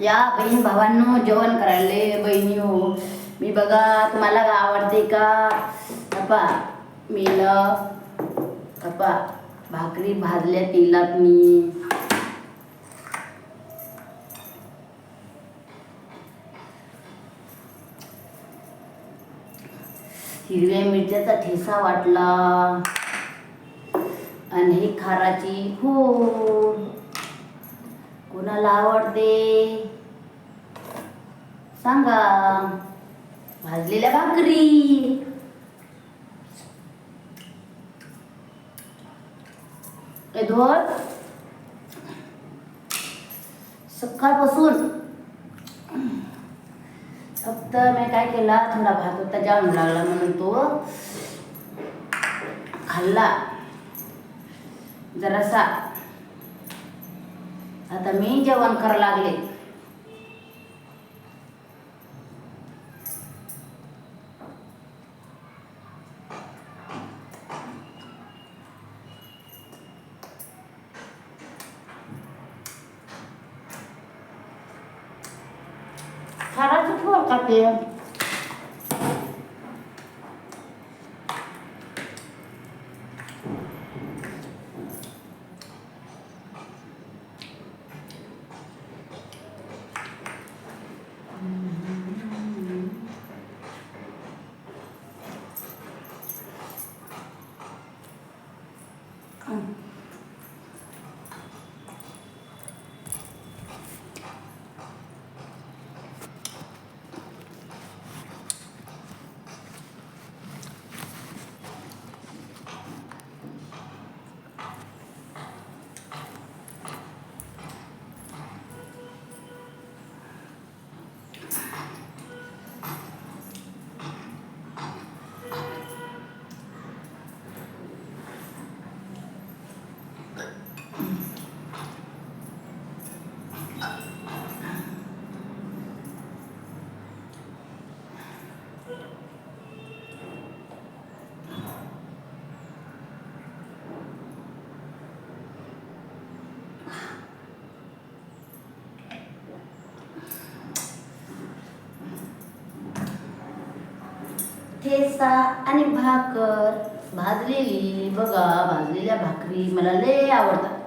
या बहीण भावांनो जेवण करायला. बहिणी हो मी बघा तुम्हाला आवडते का? पप्पा मी न भाकरी भाजल्या तेलात मी. हिरव्या मिरच्याचा ठेसा वाटला. आणि ही खाराची हो. कुणाला आवडते? सांगा. भाजलेल्या भाकरी. धोर. सकाळपासून फक्त मी काय केला थोडा भात होता जाम लागला म्हणून तो खाल्ला. जरासा आता मी जेवण करा लागले खाराचं फोड खाते ठेचा आणि भाकर. भाजलेली बघा भाजलेल्या भाकरी मला लय आवडतात.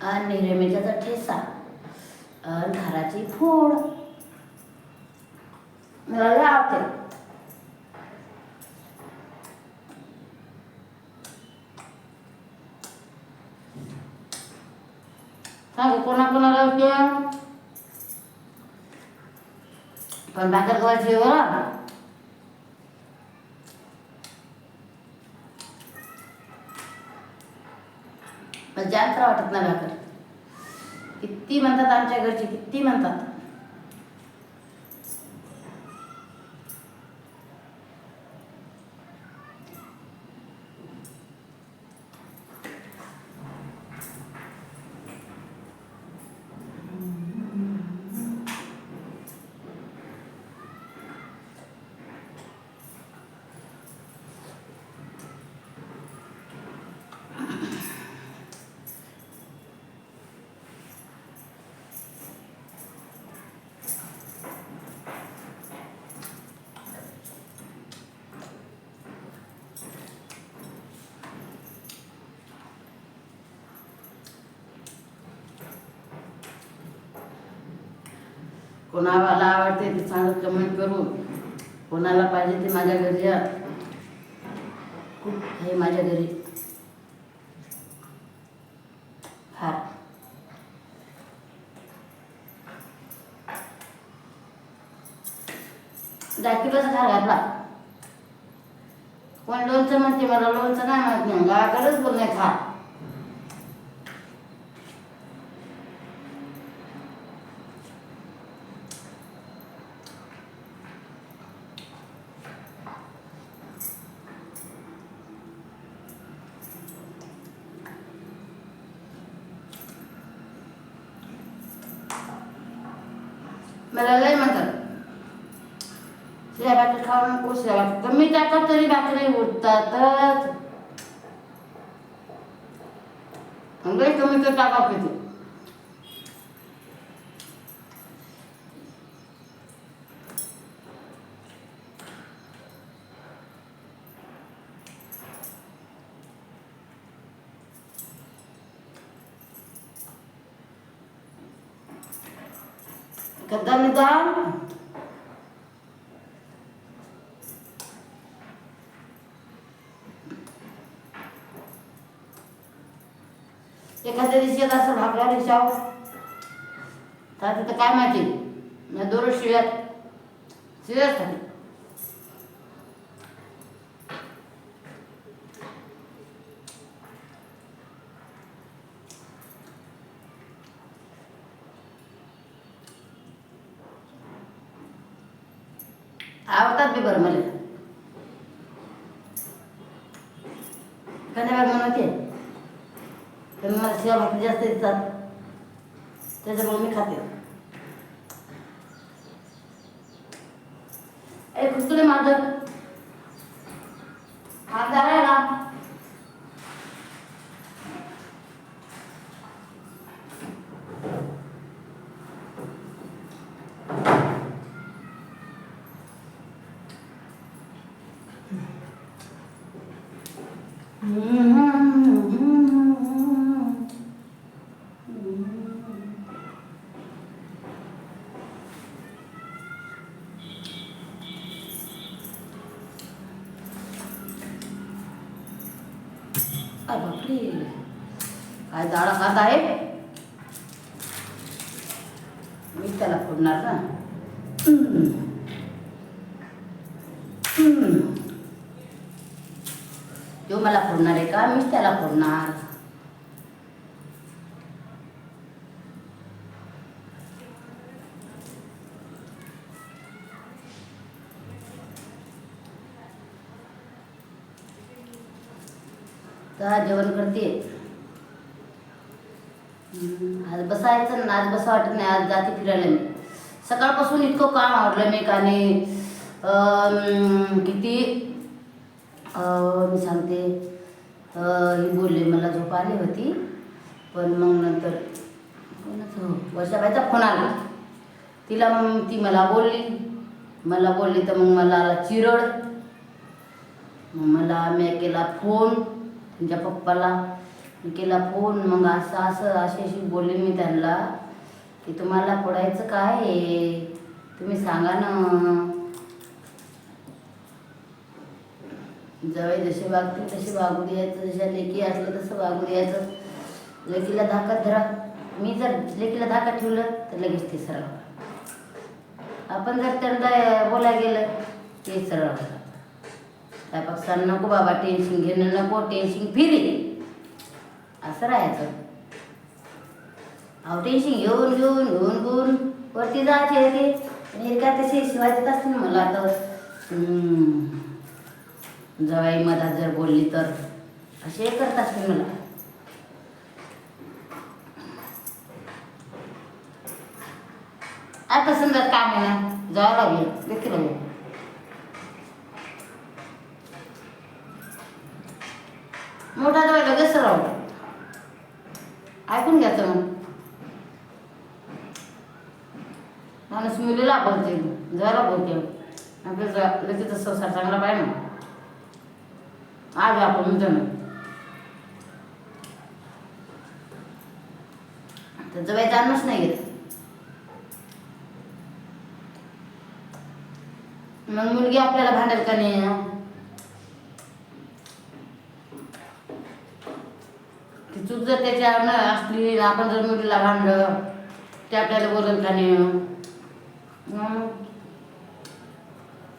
आणि रेमेच्याचा ठेसा आणि घराची फोड. मला आवडते. सांगू कोणा कोणाला होते पण भाकर गव्हाची बरं पण जास्त वाटत नाही भाकर. किती म्हणतात आमच्या घरचे किती म्हणतात. कोणाला आवडते ते सांगत कमेंट करून. कोणाला पाहिजे ते माझ्या घरी या. खूप आहे माझ्या घरी. फार. दाखिलाच खार घातला कोण लोणचं म्हणते मला लोणचं नाही माहीत नाही गावाकडेच बोल नाही मला लय म्हणतात. शिळ्या भाकरी खाऊ नको शिळ्या भाकरी. कमी टाकत तरी भाकरी उठतातच लय कमी तर टाका पितो एखाद्या दिवशी असं भागला रिक्षावर तर तिथं काय माहिती? मी दररोज शिव्यात शिव्याच खाली आवडतात बी बरं मला कन्या म्हणते तर मला शिवा भाकरी जास्त येतात त्याच्यामुळे मी खाते. ए खुसुले माझं. हात झालाय ना आता आहे मी त्याला फोडणार ना. तो मला फोडणार आहे का? मीच त्याला फोडणार. तर जेवण करते. आज बसायचं ना आज बसा वाटत नाही आज जाते फिरायला मी. सकाळपासून इतकं काम आवडलं मी का आणि किती मी सांगते ही बोलले मला झोप आली होती पण मग नंतर कोणाचं हो, वर्षाबाईचा फोन आला. तिला मग ती मला बोलली. मला बोलली तर मग मला आला चिरड. मग मला मी केला फोन त्यांच्या पप्पाला. केला फोन मग असं असं अशी अशी बोलले मी त्यांना की तुम्हाला पडायचं काय आहे? तुम्ही सांगा ना. जवळ जसे वागतील तसे वागू द्यायचं जशा लेकी असलं तसं वागू द्यायचं. लेकीला धाकात धरा. मी जर लेकीला धाकात ठेवलं तर लगेच ते सरळ आपण जर त्यांना बोलायला गेलं ते सरळ त्या त्यापेक्षा नको बाबा टेन्शन घेणं नको टेन्शन फिरी. असं राहायचं. अहो टेन्शन घेऊन घेऊन घेऊन घेऊन वरती जायचे ते. आणि काय तसे शिवाय देत असते ना मला तर. जवाई मधात जर बोलली तर. असे करत असते मला. आता समजा काम आहे ना जावं लागेल. देखील लागेल मोठा जवळ कसं राहू. ऐकून घ्यायचं मग. माणूस मुलीला बोलते जरा बोलते आपलं जा लगेच संसार चांगला पाहिजे ना. आज आपण म्हणतो ना तर जवळ जाणूच नाही घेत. मग मुलगी आपल्याला भांडेल का नाही ती चूक जर त्याच्या न असली आपण जर मुलीला भांडलं ते आपल्याला बोलत नाही? मग?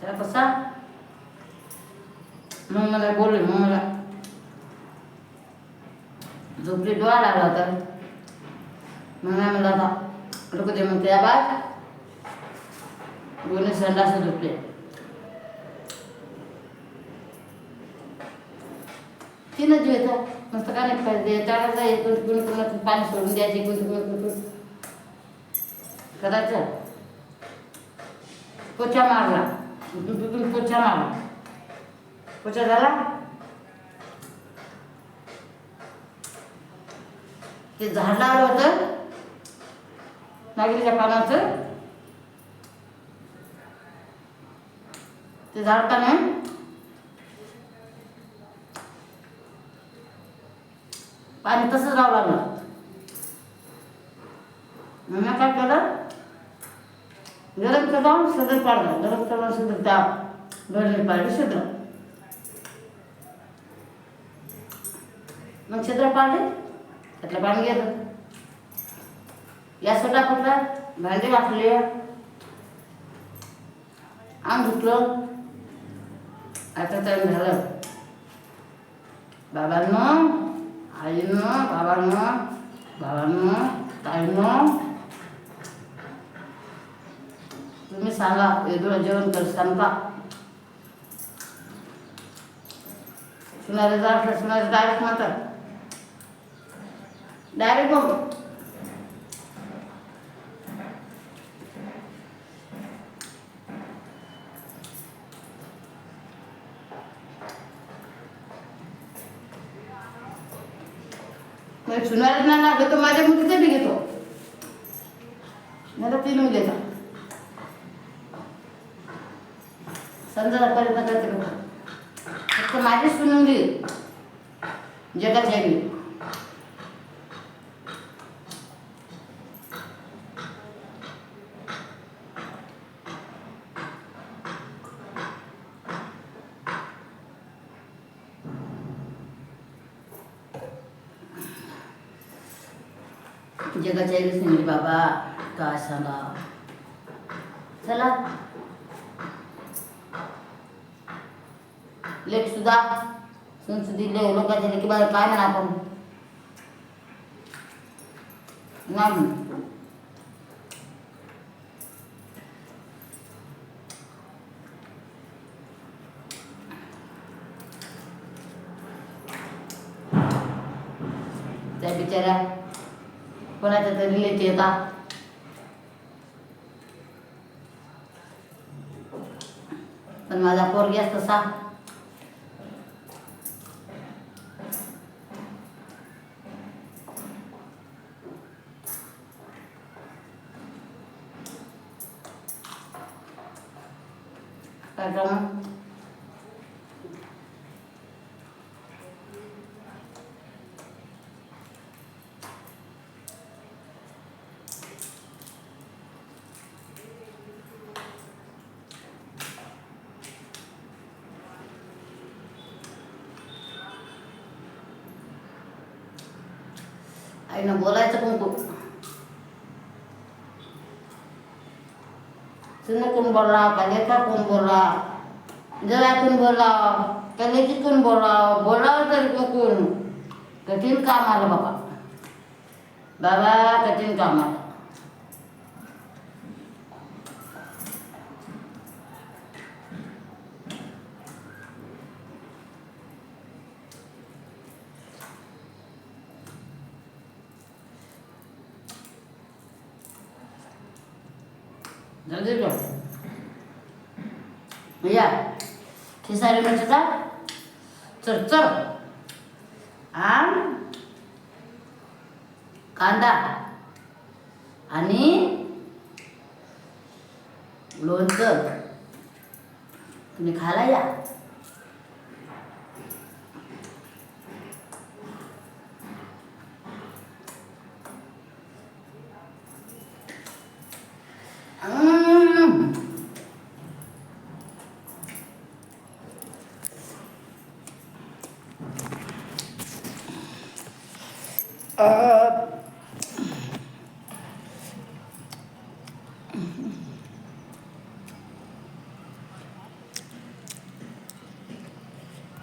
त्याला कसा मग मला बोलले मग मला. झोपली डोळा लागला होता. मग नाही म्हणलं आता लोक ते म्हणते बाद दोन्ही संडास झोपले. तिनं जीव नुसतं मस्त काय नाही पाहिजे त्याला जाईल कोण कोण पाणी सोडून द्यायचे कोण कोण कोण करायचं पोछा मारला. तिथून पोछा मारला. पोछा झाला? ते झाड लावलं होतं. नागरीच्या पानाचं. ते झाड का पाणी तसंच राहावं लागलं. मग मी काय केलं? गरम करावं सदर पाडलं. गरम करावं सदर ताप भरले पाडले सदर. मग छिद्र पाडले. त्यातलं पाणी गेलं. या सोडा फुटला भांडे वाटली आम धुतलं आता तर झालं. बाबांनो आईनं बाबांनं बाबांनो ताईनं। तुम्ही सांगा वेगळं जेवण करसान का? सुनारे जात सुनारे डायरेक्ट म्हणतात डायरेक्ट मग मग सुनारे ना लागलं तर माझ्या मुलीचं बी घेतो मला तीन मुली येतात समजा करते लोक फक्त माझी सुनून दे जगात आहे जगाच्या सांगितले बाबा. काय सांगा चला लेट सुद्धा. संसदीले लोकांच्या की बाहेर काय म्हणा आपण? नाही त्या बिचाऱ्या कोणाच्या तरी लेट येतात पण माझा पोरगी असतं तसा काय का बोलायचं पण खूप. सुन कोण बोलला? का लेखा कोण बोलला? जरा कोण बोलला? का लेखी कोण बोलला? बोलावं तरी पण कोण? कठीण काम आलं बाबा. बाबा कठीण काम आलं. जल्दी खेसारी भैया खिसारी मिरचीचा चरचर आम कांदा आणि लोणचं तुम्ही खायला या Uh.